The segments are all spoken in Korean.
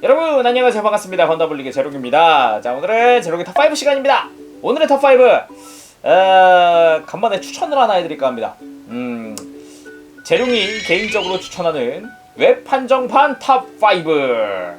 여러분 안녕하세요. 반갑습니다. 건더블리의 제록입니다. 자 오늘은 제록의 탑5 시간입니다. 오늘의 탑5 어, 간만에 추천을 하나 해드릴까 합니다. 음 재룡이 개인적으로 추천하는 웹 한정판 탑5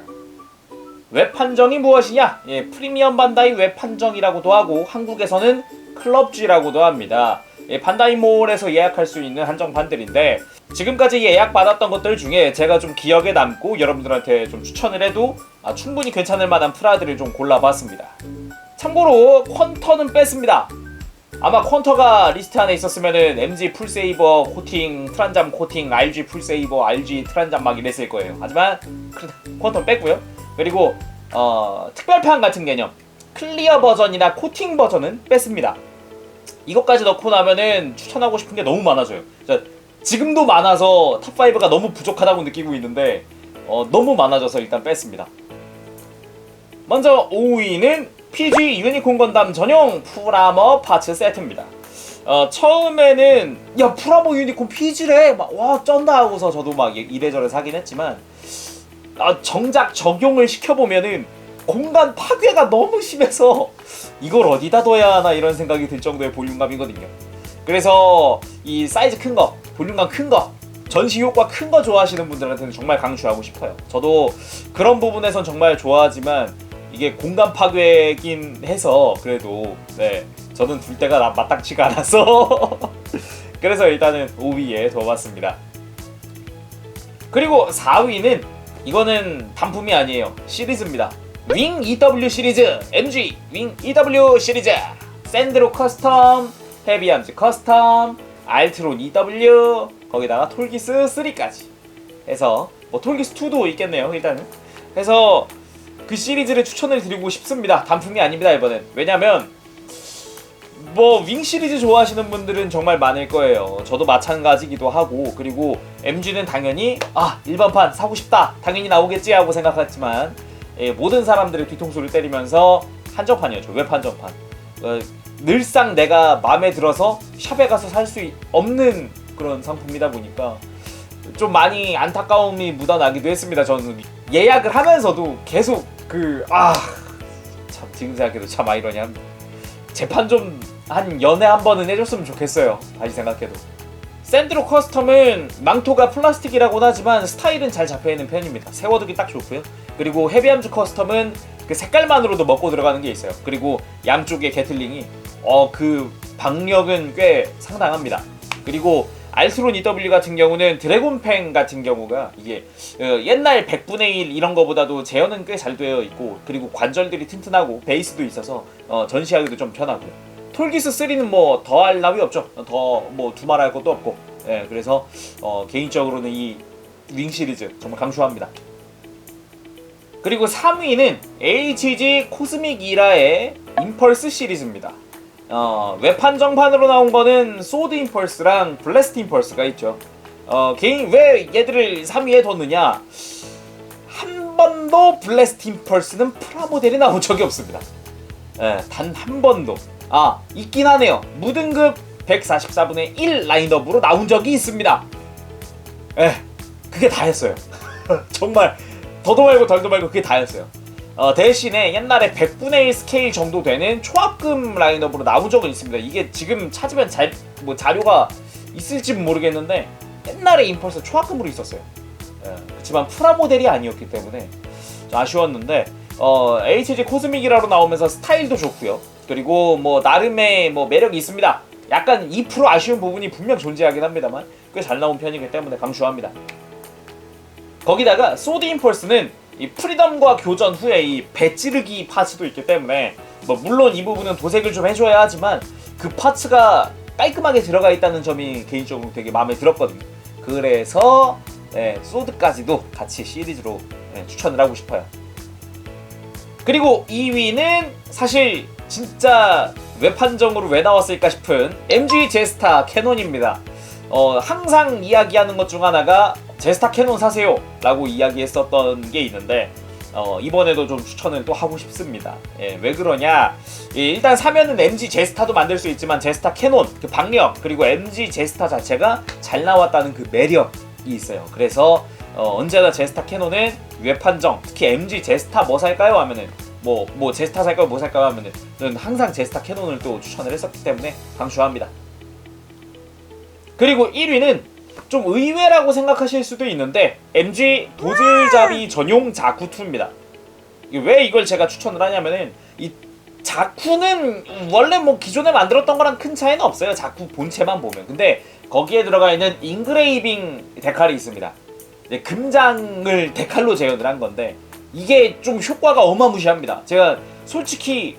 웹 한정이 무엇이냐? 예, 프리미엄 반다이 웹 한정이라고도 하고 한국에서는 클럽G라고도 합니다 예, 반다이몰에서 예약할 수 있는 한정판들인데 지금까지 예약 받았던 것들 중에 제가 좀 기억에 남고 여러분들한테 좀 추천을 해도 아, 충분히 괜찮을 만한 프라들을 좀 골라봤습니다. 참고로 퀀터는 뺐습니다. 아마 퀀터가 리스트 안에 있었으면은 MG 풀세이버 코팅, 트란잠 코팅, RG 풀세이버, RG 트란잠 막 이랬을 거예요. 하지만 퀀터 뺐고요. 그리고 어, 특별판 같은 개념, 클리어 버전이나 코팅 버전은 뺐습니다. 이것까지 넣고 나면은 추천하고 싶은 게 너무 많아져요. 자, 지금도 많아서 탑5가 너무 부족하다고 느끼고 있는데 어, 너무 많아져서 일단 뺐습니다. 먼저 5위는 PG 유니콘 건담 전용 프라머 파츠 세트입니다. 어, 처음에는 야 프라모 유니콘 PG래 막와 쩐다 하고서 저도 막 이래저래 사긴 했지만 아, 정작 적용을 시켜보면은 공간 파괴가 너무 심해서 이걸 어디다 둬야 하나 이런 생각이 들 정도의 볼륨감이거든요. 그래서 이 사이즈 큰 거, 볼륨감 큰 거, 전시 효과 큰 거 좋아하시는 분들한테는 정말 강추하고 싶어요. 저도 그런 부분에선 정말 좋아하지만 이게 공간 파괴긴 해서 그래도 네 저는 둘 때가 나- 마땅치가 않아서 그래서 일단은 5위에 둬봤습니다. 그리고 4위는 이거는 단품이 아니에요 시리즈입니다. 윙 EW 시리즈 MG 윙 EW 시리즈. 샌드로 커스텀 헤비암즈 커스텀 알트론 EW 거기다가 톨기스 3까지. 해서 뭐 톨기스 2도 있겠네요 일단은. 해서 그 시리즈를 추천을 드리고 싶습니다. 단품이 아닙니다 이번엔. 왜냐면 뭐 윙 시리즈 좋아하시는 분들은 정말 많을 거예요. 저도 마찬가지기도 하고 그리고 MG는 당연히 아 일반판 사고 싶다. 당연히 나오겠지 하고 생각했지만 예, 모든 사람들의 뒤통수를 때리면서 한정판이었죠 웹 한정판 어, 늘상 내가 마음에 들어서 샵에 가서 살 수 없는 그런 상품이다 보니까 좀 많이 안타까움이 묻어나기도 했습니다. 저는 예약을 하면서도 계속 그 아 참 지금 생각해도 참 아이러니합 재판 좀 한 연애 한 번은 해줬으면 좋겠어요. 다시 생각해도 샌드로 커스텀은 망토가 플라스틱이라고는 하지만 스타일은 잘 잡혀있는 편입니다. 세워두기 딱 좋고요. 그리고 헤비암즈 커스텀은 그 색깔만으로도 먹고 들어가는 게 있어요. 그리고 양쪽에 게틀링이 어 그 박력은 꽤 상당합니다. 그리고 알트론 EW 같은 경우는 드래곤팽 같은 경우가 이게 어, 옛날 100분의 1 이런 거보다도 제어는 꽤 잘 되어 있고 그리고 관절들이 튼튼하고 베이스도 있어서 어, 전시하기도 좀 편하고요. 톨기스 3는 뭐 더할 나위 없죠. 더 뭐 두말할 것도 없고. 예, 그래서 어, 개인적으로는 이 윙 시리즈 정말 강추합니다. 그리고 3위는 HG 코스믹 이라의 임펄스 시리즈입니다. 어, 웹 한정판으로 나온 거는 소드 임펄스랑 블래스트 임펄스가 있죠. 어, 개인 왜 얘들을 3위에 뒀느냐? 한 번도 블래스트 임펄스는 프라모델이 나온 적이 없습니다. 예, 단 한 번도. 아, 있긴 하네요. 무등급 144분의 1 라인업으로 나온 적이 있습니다. 예, 그게 다였어요. 정말 더도 말고 덜도 말고 그게 다였어요. 어, 대신에 옛날에 100분의 1 스케일 정도 되는 초합금 라인업으로 나온 적은 있습니다. 이게 지금 찾으면 잘, 뭐 자료가 있을지 모르겠는데 옛날에 임펄스 초합금으로 있었어요. 예, 그렇지만 프라 모델이 아니었기 때문에 좀 아쉬웠는데 어, HG 코스믹이라로 나오면서 스타일도 좋고요. 그리고 뭐 나름의 뭐 매력이 있습니다. 약간 2% 아쉬운 부분이 분명 존재하긴 합니다만 꽤 잘 나온 편이기 때문에 강추합니다. 거기다가 소드 임펄스는 이 프리덤과 교전 후에 이 배찌르기 파츠도 있기 때문에 뭐 물론 이 부분은 도색을 좀 해줘야 하지만 그 파츠가 깔끔하게 들어가 있다는 점이 개인적으로 되게 마음에 들었거든요. 그래서 네, 소드까지도 같이 시리즈로 네, 추천을 하고 싶어요. 그리고 2위는 사실 진짜 웹 한정으로 왜 나왔을까 싶은 MG 제스타 캐논입니다. 어, 항상 이야기하는 것 중 하나가 제스타 캐논 사세요 라고 이야기했었던 게 있는데 어, 이번에도 좀 추천을 또 하고 싶습니다. 예, 왜 그러냐? 예, 일단 사면은 MG 제스타도 만들 수 있지만 제스타 캐논 그 박력 그리고 MG 제스타 자체가 잘 나왔다는 그 매력이 있어요. 그래서 어, 언제나 제스타 캐논은 외판정 특히 MG 제스타 뭐 살까요 하면은 뭐 뭐 제스타 살까요 뭐 살까요 하면은 항상 제스타 캐논을 또 추천을 했었기 때문에 강추합니다. 그리고 1위는 좀 의외라고 생각하실 수도 있는데 MG 도들잡이 전용 자쿠2입니다. 왜 이걸 제가 추천을 하냐면은 이 자쿠는 원래 뭐 기존에 만들었던 거랑 큰 차이는 없어요. 자쿠 본체만 보면. 근데 거기에 들어가 있는 인그레이빙 데칼이 있습니다. 네, 금장을 데칼로 재현을 한 건데 이게 좀 효과가 어마무시합니다. 제가 솔직히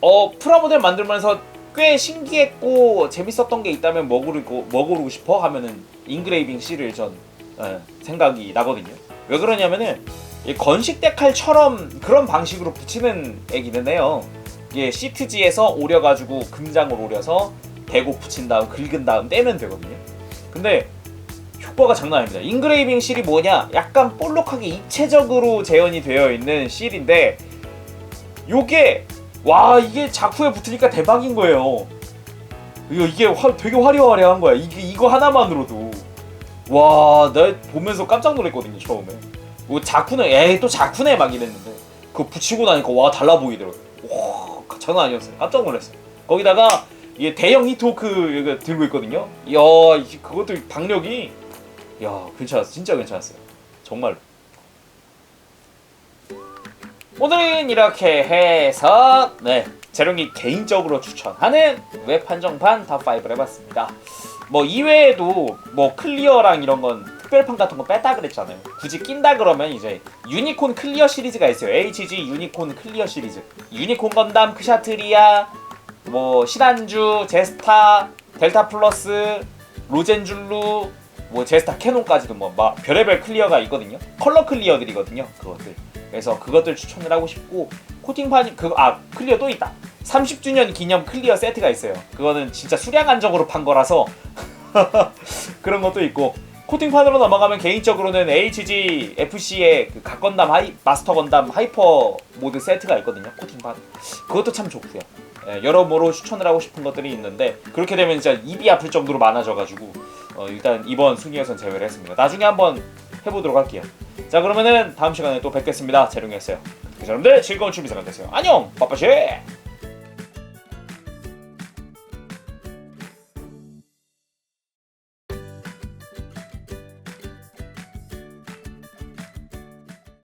어 프라모델 만들면서 꽤 신기했고 재밌었던 게 있다면 뭐 고르고 싶어 하면은 인그레이빙 C를 전 예, 생각이 나거든요. 왜 그러냐면은 이 건식 데칼처럼 그런 방식으로 붙이는 애기는 해요. 이게 시트지에서 오려가지고 금장을 오려서 대고 붙인 다음 긁은 다음 떼면 되거든요. 근데 효과가 장난 아닙니다. 인그레이빙 실이 뭐냐? 약간 볼록하게 입체적으로 재현이 되어 있는 실인데 요게 와 이게 자쿠에 붙으니까 대박인 거예요. 이거 이게 화, 되게 화려화려한 거야. 이게 이거 하나만으로도 와, 나 보면서 깜짝 놀랐거든요 처음에. 뭐 자쿠는 에이 또 자쿠네 막 이랬는데 그거 붙이고 나니까 와 달라 보이더라고. 와 장난 아니었어요. 깜짝 놀랐어요. 거기다가 이게 대형 이거 들고 있거든요. 이야 그것도 박력이 야 괜찮았어 진짜 괜찮았어요. 정말. 오늘은 이렇게 해서 네 재롱이 개인적으로 추천하는 웹 한정판 탑5를 해봤습니다. 뭐 이외에도 뭐 클리어랑 이런 건 특별판 같은 거 뺐다 그랬잖아요. 굳이 낀다 그러면 이제 유니콘 클리어 시리즈가 있어요. HG 유니콘 클리어 시리즈. 유니콘 건담 크샤트리아 뭐 시단주 제스타 델타 플러스 로젠줄루 뭐 제스타 캐논까지도 뭐 막 별의별 클리어가 있거든요. 컬러 클리어들이거든요. 그것들. 그래서 그것들 추천을 하고 싶고 코팅판 그아 클리어 또 있다. 30주년 기념 클리어 세트가 있어요. 그거는 진짜 수량 안정으로 판 거라서 그런 것도 있고 코팅판으로 넘어가면 개인적으로는 HG FC의 그 각건담 하이 마스터 건담 하이퍼 모드 세트가 있거든요. 코팅판 그것도 참 좋고요. 예, 여러모로 추천을 하고 싶은 것들이 있는데 그렇게 되면 진짜 입이 아플 정도로 많아져가지고 어, 일단 이번 순위에선 제외를 했습니다. 나중에 한번 해보도록 할게요. 자 그러면은 다음 시간에 또 뵙겠습니다. 재룡이었어요. 여러분들 즐거운 준비 시간 되세요. 안녕, 빠빠시.